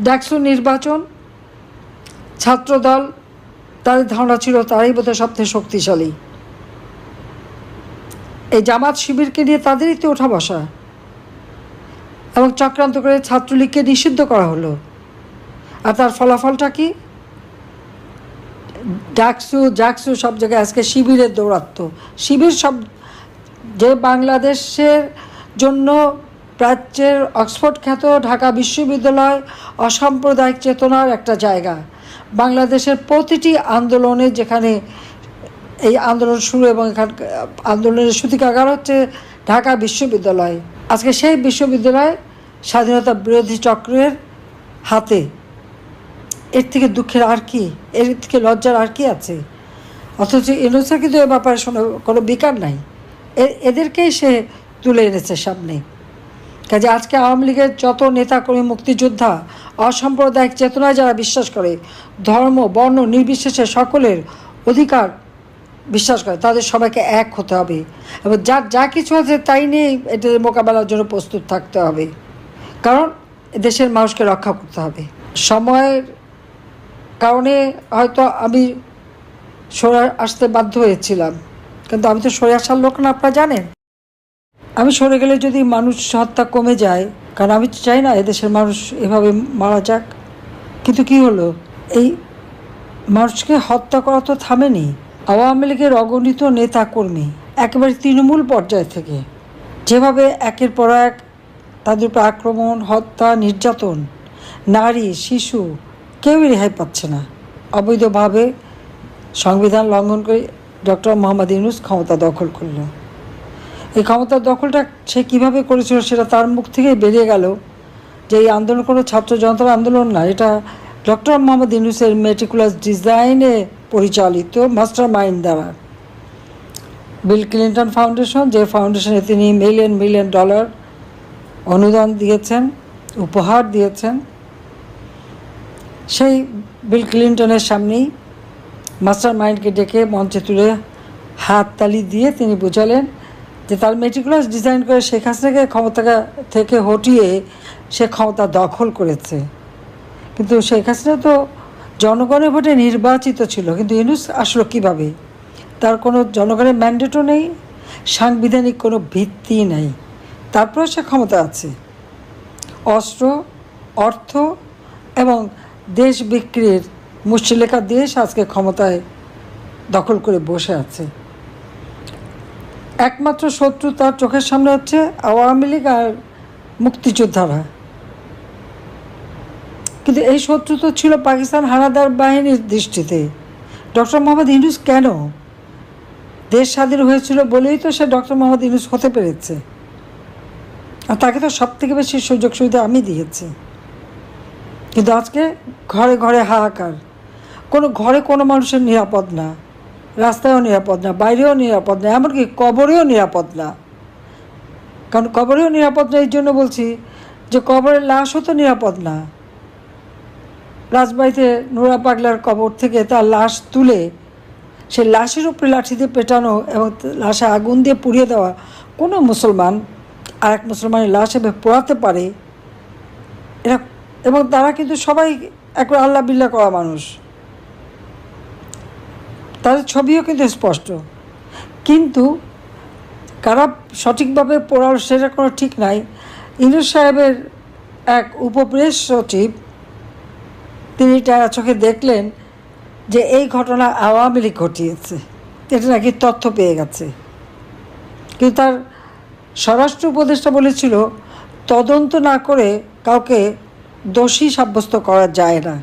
ডাকসু নির্বাচন? ছাত্রদল, তাদের ধারণা ছিল তারাই বোধহয় সবথেকে শক্তিশালী। এই জামাত শিবিরকে নিয়ে তাদেরই তো ওঠা বসা। এবং চক্রান্ত করে ছাত্রলীগকে নিষিদ্ধ করা হলো। আর তার ফলাফলটা কি? ডাকসু, জাকসু সব জায়গায় আজকে শিবিরের দৌরাত্ম শিবির সব যে বাংলাদেশের জন্য প্রাচ্যের অক্সফোর্ড খ্যাত ঢাকা বিশ্ববিদ্যালয় অসাম্প্রদায়িক চেতনার একটা জায়গা। বাংলাদেশের প্রতিটি আন্দোলনে যেখানে এই আন্দোলন শুরু এবং এখান আন্দোলনের সূতিকাগার হচ্ছে ঢাকা বিশ্ববিদ্যালয়। আজকে সেই বিশ্ববিদ্যালয় স্বাধীনতা বিরোধী চক্রের হাতে। এর থেকে দুঃখের আর কি? এর থেকে লজ্জার আর কি আছে? অথচ ইউনুসের কিন্তু এ ব্যাপারে কোনো বিকার নাই। এদেরকেই সে তুলে এনেছে সামনে। কাজে আজকে আওয়ামী লীগের যত নেতাকর্মী, মুক্তিযোদ্ধা, অসাম্প্রদায়িক চেতনায় যারা বিশ্বাস করে, ধর্ম, বর্ণ নির্বিশেষে সকলের অধিকার বিশ্বাস করে, তাদের সবাইকে এক হতে হবে। এবং যার যা কিছু আছে তাই নিয়ে এটার মোকাবেলার জন্য প্রস্তুত থাকতে হবে। কারণ দেশের মানুষকে রক্ষা করতে হবে। সময়ের কারণে হয়তো আমি সরে আসতে বাধ্য হয়েছিলাম। কিন্তু আমি তো সরে আসার লোক না, আপনারা জানেন? আমি সরে গেলে যদি মানুষ হত্যা কমে যায়, কারণ আমি চাই না এদেশের মানুষ এভাবে মারা যাক। কিন্তু কি হলো? এই মানুষকে হত্যা করা তো থামেনি। আওয়ামী লীগের অগণিত নেতা কর্মী একেবারে তৃণমূল পর্যায় থেকে, যেভাবে একের পর এক তাদের উপর আক্রমণ, হত্যা, নির্যাতন, নারী, শিশু, কেউই রেহাই পাচ্ছে না। অবৈধভাবে সংবিধান লঙ্ঘন করে ডক্টর মোহাম্মদ ইউনুস ক্ষমতা দখল করল। এই ক্ষমতার দখলটা সে কীভাবে করেছিল সেটা তার মুখ থেকেই বেরিয়ে গেল যে এই আন্দোলন কোনো ছাত্র জনতার আন্দোলন না। এটা ডক্টর মোহাম্মদ ইউনুসের মেটিকুলাস ডিজাইনে পরিচালিত মাস্টার মাইন্ড দ্বারা। বিল ক্লিন্টন ফাউন্ডেশন, যে ফাউন্ডেশনে তিনি মিলিয়ন মিলিয়ন ডলার অনুদান দিয়েছেন, উপহার দিয়েছেন, সেই বিল ক্লিন্টনের সামনেই মাস্টার মাইন্ডকে ডেকে মঞ্চে তুলে হাত তালি দিয়ে তিনি বোঝালেন যে তার মেটিকুলাস ডিজাইন করে শেখ হাসিনাকে ক্ষমতা থেকে হটিয়ে সে ক্ষমতা দখল করেছে। কিন্তু শেখ হাসিনা তো জনগণের ভোটে নির্বাচিত ছিল, কিন্তু ইউনুস আসলো কীভাবে? তার কোনো জনগণের ম্যান্ডেটও নেই, সাংবিধানিক কোনো ভিত্তি নেই। তারপরেও সে ক্ষমতা আছে। অস্ত্র, অর্থ এবং দেশ বিক্রির মুষ্টিলেখা দেশ আজকে ক্ষমতায় দখল করে বসে আছে। একমাত্র শত্রু তার চোখের সামনে হচ্ছে আওয়ামী লীগ আর মুক্তিযোদ্ধারা। কিন্তু এই শত্রু তো ছিল পাকিস্তান হানাদার বাহিনীর দৃষ্টিতে। ডক্টর মোহাম্মদ ইউনুস কেন? দেশ স্বাধীন হয়েছিল বলেই তো সে ডক্টর মোহাম্মদ ইউনুস হতে পেরেছে। আর তাকে তো সব থেকে বেশি সুযোগ সুবিধা আমি দিয়েছি। কিন্তু আজকে ঘরে ঘরে হাহাকার। কোনো ঘরে কোনো মানুষের নিরাপদ না। রাস্তায়ও নিরাপদ না, বাইরেও নিরাপদ না, এমনকি কবরেও নিরাপদ না। কারণ কবরেও নিরাপদ না, এই জন্য বলছি যে কবরের লাশও তো নিরাপদ না। রাজবাড়িতে নোরা পাগলার কবর থেকে তার লাশ তুলে সে লাশের উপরে লাঠি দিয়ে পেটানো এবং লাশে আগুন দিয়ে পুড়িয়ে দেওয়া কোনো মুসলমান আর এক মুসলমানের লাশ এভাবে পোড়াতে পারে। এরা এবং তারা কিন্তু সবাই একবার আল্লাহ বিল্লাহ করা মানুষ। তাদের ছবিও কিন্তু স্পষ্ট। কিন্তু কারা সঠিকভাবে পড়ার সেটা কোনো ঠিক নাই। ইন্দুর সাহেবের এক উপপ্রেস সচিব, তিনি টানা চোখে দেখলেন যে এই ঘটনা আওয়ামী লীগ ঘটিয়েছে। এটা নাকি তথ্য পেয়ে গেছে। কিন্তু তার স্বরাষ্ট্র উপদেষ্টা বলেছিল, তদন্ত না করে কাউকে দোষী সাব্যস্ত করা যায় না।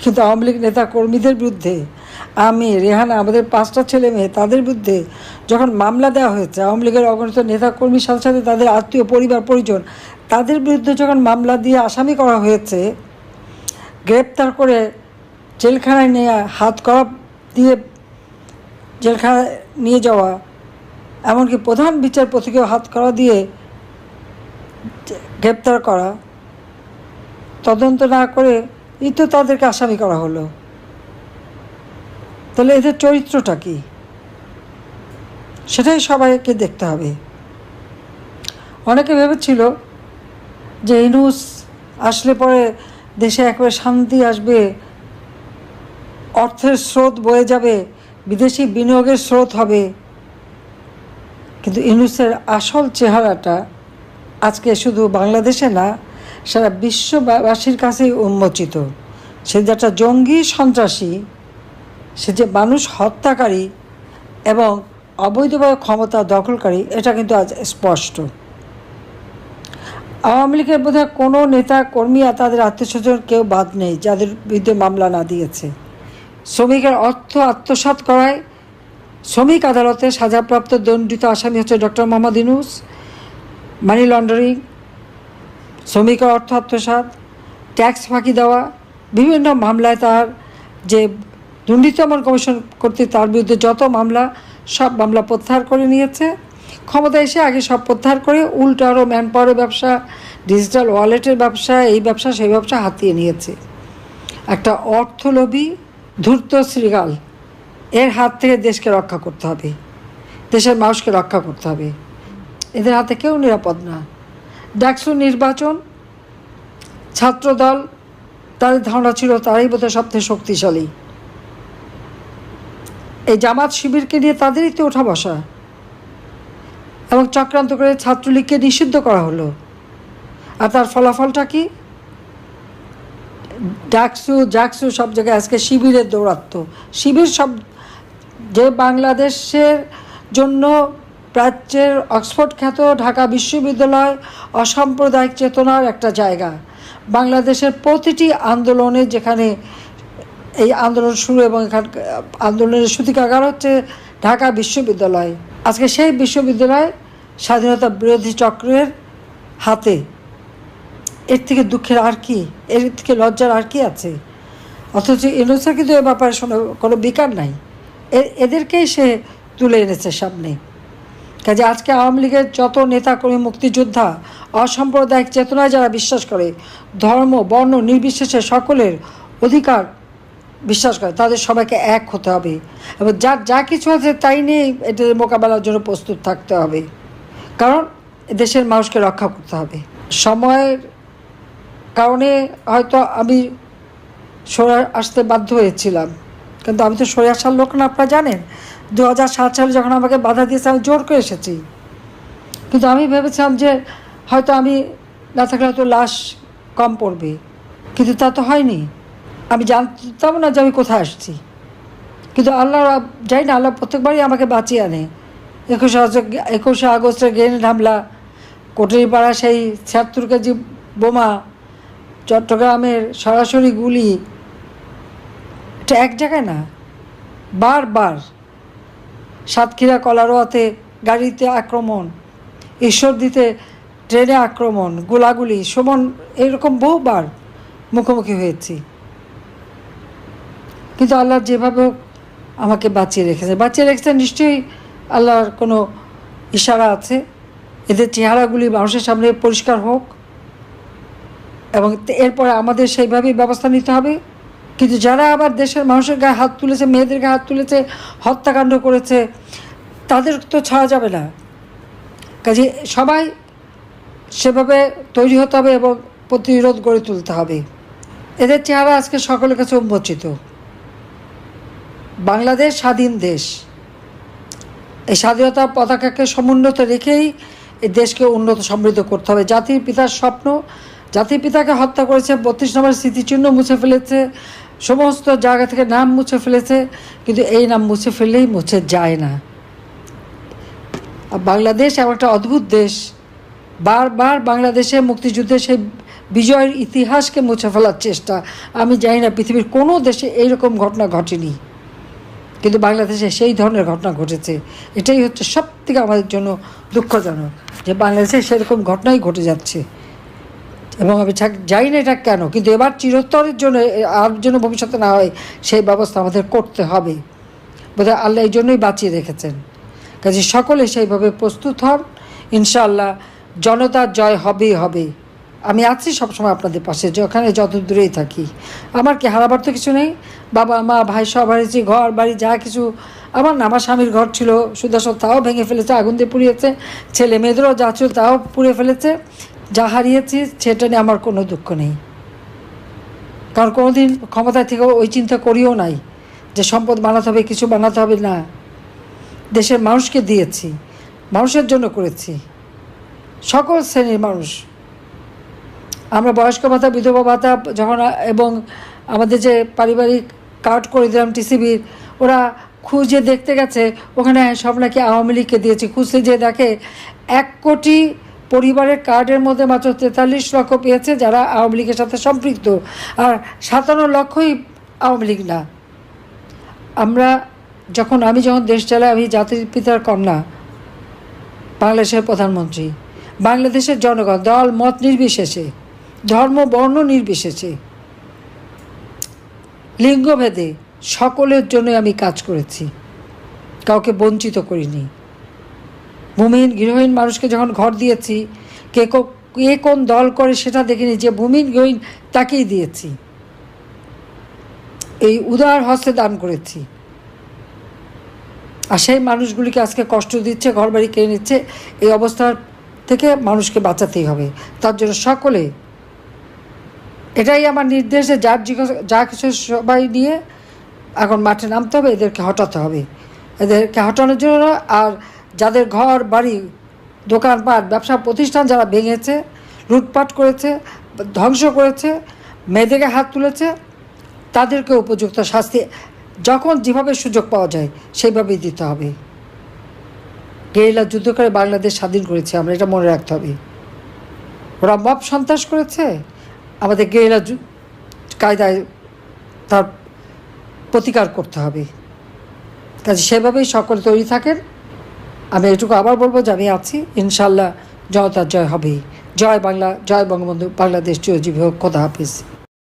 কিন্তু আওয়ামী লীগ নেতা কর্মীদের বিরুদ্ধে আমি, রেহানা, আমাদের পাঁচটা ছেলে মেয়ে, তাদের বিরুদ্ধে যখন মামলা দেওয়া হয়েছে, আওয়ামী লীগের অগণিত নেতা কর্মীর সাথে সাথে তাদের আত্মীয়, পরিবার, পরিজন, তাদের বিরুদ্ধে যখন মামলা দিয়ে আসামি করা হয়েছে, গ্রেপ্তার করে জেলখানায় নিয়ে, হাত করা দিয়ে জেলখানায় নিয়ে যাওয়া, এমনকি প্রধান বিচারপতিকেও হাত করা দিয়ে গ্রেপ্তার করা, তদন্ত না করে এই তো তাদেরকে আসামি করা হলো। তাহলে এদের চরিত্রটা কি? সেটাই সবাইকে দেখতে হবে। অনেকে ভেবেছিল যে ইনুস আসলে পরে দেশে একবারে শান্তি আসবে, অর্থের স্রোত বয়ে যাবে, বিদেশি বিনিয়োগের স্রোত হবে। কিন্তু ইনুসের আসল চেহারাটা আজকে শুধু বাংলাদেশে না, সারা বিশ্ববাসীর কাছেই উন্মোচিত। সে যে একটা জঙ্গি সন্ত্রাসী সে যে মানুষ হত্যাকারী এবং অবৈধভাবে ক্ষমতা দখলকারী, এটা কিন্তু আজ স্পষ্ট। আওয়ামী লীগের বোধহয় কোনো নেতা, কর্মী আর তাদের আত্মীয়স্বজন কেউ বাদ নেই, যাদের বিরুদ্ধে মামলা না দিয়েছে। শ্রমিকের অর্থ আত্মসাৎ করায় শ্রমিক আদালতে সাজাপ্রাপ্ত দণ্ডিত আসামি হচ্ছে doctor Mohammad Yunus money laundering, শ্রমিকের অর্থ আত্মসাৎ, ট্যাক্স ফাঁকি দেওয়া, বিভিন্ন মামলায় তার যে দুর্নীতি কমিশন কর্তৃক তার বিরুদ্ধে যত মামলা, সব মামলা প্রত্যাহার করে নিয়েছে। ক্ষমতা এসে আগে সব প্রত্যাহার করে উল্টো আরও ম্যান ব্যবসা ডিজিটাল ওয়ালেটের ব্যবসা, এই ব্যবসা, সেই ব্যবসা হাতিয়ে নিয়েছে। একটা অর্থলোভী, ধূর্ত শ্রীগাল, এর হাত থেকে দেশকে রক্ষা করতে হবে। দেশের মানুষকে রক্ষা করতে হবে। এদের হাতে কেউ নিরাপদ না। ডাকসু নির্বাচন, ছাত্রদল, তাদের ধারণা ছিল তারাই বোধহয় সবথেকে শক্তিশালী। এই জামাত শিবিরকে নিয়ে তাদেরই তো ওঠা বসা। এবং চক্রান্ত করে ছাত্রলীগকে নিষিদ্ধ করা হলো। আর তার ফলাফলটা কি? ডাকসু, জাকসু সব জায়গায় আজকে শিবিরের দৌরাত্ম। শিবির সব যে বাংলাদেশের জন্য প্রাচ্যের অক্সফোর্ড খ্যাত ঢাকা বিশ্ববিদ্যালয় অসাম্প্রদায়িক চেতনার একটা জায়গা। বাংলাদেশের প্রতিটি আন্দোলনে যেখানে এই আন্দোলন শুরু এবং এখান আন্দোলনের সূতিকাগার হচ্ছে ঢাকা বিশ্ববিদ্যালয়। আজকে সেই বিশ্ববিদ্যালয় স্বাধীনতা বিরোধী চক্রের হাতে। এর থেকে দুঃখের আর কি, এর থেকে লজ্জার আর কি আছে? অথচ ইউনুসের কিন্তু এ ব্যাপারে কোনো বিকার নাই। এদেরকেই সে তুলে এনেছে সামনে। কাজে আজকে আওয়ামী লীগের যত নেতাকর্মী, মুক্তিযোদ্ধা, অসাম্প্রদায়িক চেতনায় যারা বিশ্বাস করে, ধর্ম, বর্ণ, নির্বিশেষে সকলের অধিকার বিশ্বাস করে, তাদের সবাইকে এক হতে হবে। এবং যার, যা কিছু আছে তাই নিয়ে এটার মোকাবেলার জন্য প্রস্তুত থাকতে হবে। কারণ দেশের মানুষকে রক্ষা করতে হবে। সময়ের কারণে হয়তো আমি সরে আসতে বাধ্য হয়েছিলাম। কিন্তু আমি তো সরে আসার লোক না, আপনারা জানেন। দু হাজার সাত সালে যখন আমাকে বাধা দিয়েছে, আমি জোর করে এসেছি। কিন্তু আমি ভেবেছিলাম যে হয়তো আমি না থাকলে হয়তো লাশ কম পড়বে। কিন্তু তা তো হয়নি। আমি জানতাম না যে আমি কোথায় আসছি। কিন্তু আল্লাহ যাই না, আল্লাহ প্রত্যেকবারই আমাকে বাঁচিয়ে আনে। একুশে একুশে আগস্টের গ্রেনেড হামলা কোটরিপাড়া সেই ছিয়াত্তর কেজি বোমা, চট্টগ্রামের সরাসরি গুলি, এটা এক জায়গায় না, বারবার সাতক্ষীরা কলারোয়াতে গাড়িতে আক্রমণ ঈশ্বর দিতে ট্রেনে আক্রমণ, গোলাগুলি, সমান, এরকম বহুবার মুখোমুখি হয়েছি। কিন্তু আল্লাহ যেভাবে হোক আমাকে বাঁচিয়ে রেখেছে। বাঁচিয়ে রেখেছে নিশ্চয়ই আল্লাহর কোনো ইশারা আছে। এদের চেহারাগুলি মানুষের সামনে পরিষ্কার হোক এবং এরপরে আমাদের সেইভাবেই ব্যবস্থা নিতে হবে। কিন্তু যারা আবার দেশের মানুষের গায়ে হাত তুলেছে, মেয়েদের গায়ে হাত তুলেছে, হত্যাকাণ্ড করেছে, তাদের তো ছাড়া যাবে না। কাজে সবাই সেভাবে তৈরি হতে হবে এবং প্রতিরোধ গড়ে তুলতে হবে। এদের চেহারা আজকে সকলের কাছে উন্মোচিত। বাংলাদেশ স্বাধীন দেশ। এই স্বাধীনতার পতাকাকে সমুন্নত রেখেই এই দেশকে উন্নত সমৃদ্ধ করতে হবে। জাতির পিতার স্বপ্ন, জাতির পিতাকে হত্যা করেছে, বত্রিশ নম্বর স্মৃতিচিহ্ন মুছে ফেলেছে, সমস্ত জায়গা থেকে নাম মুছে ফেলেছে, কিন্তু এই নাম মুছে ফেললেই মুছে যায় না। বাংলাদেশ এমন একটা অদ্ভুত দেশ। বারবার বাংলাদেশে মুক্তিযুদ্ধের সেই বিজয়ের ইতিহাসকে মুছে ফেলার চেষ্টা। আমি জানি না পৃথিবীর কোনো দেশে এইরকম ঘটনা ঘটেনি। কিন্তু বাংলাদেশে সেই ধরনের ঘটনা ঘটেছে। এটাই হচ্ছে সব থেকে আমাদের জন্য দুঃখজনক যে বাংলাদেশে সেরকম ঘটনাই ঘটে যাচ্ছে। এবং আমি জানি না এটা কেন, কিন্তু এবার চিরস্তরের জন্য আর জন্য ভবিষ্যতে না হয়, সেই ব্যবস্থা আমাদের করতে হবে। বোধহয় আল্লাহ এই জন্যই বাঁচিয়ে রেখেছেন। কাজে সকলে সেইভাবে প্রস্তুত হন। ইনশাআল্লাহ জনতার জয় হবেই হবে। আমি আছি সবসময় আপনাদের পাশে যেখানে যত দূরেই থাকি। আমার কি হারাবার তো কিছু নেই? বাবা, মা, ভাই, সব হারিয়েছি, ঘর, বাড়ি, যা কিছু। আমার নামা স্বামীর ঘর ছিল, সুদর্শন তাও ভেঙে ফেলেছে, আগুন দিয়ে পুড়িয়েছে। ছেলে মেয়েদেরও যা ছিল তাও পুড়ে ফেলেছে। যা হারিয়েছি, সেটা নিয়ে আমার কোনো দুঃখ নেই। কারণ কোনোদিন ক্ষমতায় থেকে ওই চিন্তা করিও নাই, যে সম্পদ বানাতে হবে, কিছু বানাতে হবে না। দেশের মানুষকে দিয়েছি, মানুষের জন্য করেছি। সকল শ্রেণির মানুষ আমরা বয়স্ক ভাতা, বিধবা ভাতা যখন, এবং আমাদের যে পারিবারিক কার্ড করে দিলাম টিসিবির, ওরা খুঁজে দেখতে গেছে, ওখানে সব নাকি আওয়ামী লীগকে দিয়েছে। খুঁজতে যে দেখে এক কোটি পরিবারের কার্ডের মধ্যে মাত্র তেতাল্লিশ লক্ষ পেয়েছে যারা আওয়ামী লীগের সাথে সম্পৃক্ত। আর সাতান্ন লক্ষই আওয়ামী লীগ না। আমরা যখন, আমি যখন দেশ চালাই, আমি জাতির পিতার কন্যা, বাংলাদেশের প্রধানমন্ত্রী, বাংলাদেশের জনগণ, দল, মত নির্বিশেষে ধর্ম, বর্ণ নির্বিশেষে। লিঙ্গভেদে সকলের জন্য আমি কাজ করেছি। কাউকে বঞ্চিত করিনি। ভূমিহীন গৃহহীন মানুষকে যখন ঘর দিয়েছি, কে কো- কোন দল করে সেটা দেখিনি, যে ভূমিহীন গৃহহীন তাকেই দিয়েছি। এই উদার হস্তে দান করেছি। আর সেই মানুষগুলিকে আজকে কষ্ট দিচ্ছে ঘর বাড়ি কেড়ে নিচ্ছে, এই অবস্থা থেকে মানুষকে বাঁচাতেই হবে। তার জন্য সকলে এটাই আমার নির্দেশ যে যার জিজ্ঞাসা যা কিছু সবাই নিয়ে এখন মাঠে নামতে হবে, এদেরকে হটাতে হবে। এদেরকে হটানোর জন্য আর যাদের ঘর, বাড়ি, দোকানপাট, ব্যবসা প্রতিষ্ঠান যারা ভেঙেছে, লুটপাট করেছে, ধ্বংস করেছে, মেয়েদেরকে হাত তুলেছে, তাদেরকে উপযুক্ত শাস্তি যখন যেভাবে সুযোগ পাওয়া যায়, সেইভাবেই দিতে হবে। গেরিলা যুদ্ধ করে বাংলাদেশ স্বাধীন করেছে, আমরা এটা মনে রাখতে হবে। ওরা মব সন্ত্রাস করেছে আমাদের গেরিলা কায়দায় তার প্রতিকার করতে হবে। কাজে সেভাবেই সকলে তৈরি থাকেন। আমি এটুকু আবার বলব যে আমি আছি ইনশাল্লাহ জনতার জয় হবেই। জয় বাংলা, জয় বঙ্গবন্ধু, বাংলাদেশ চিরজীবী হোক। কথা হাফিজ।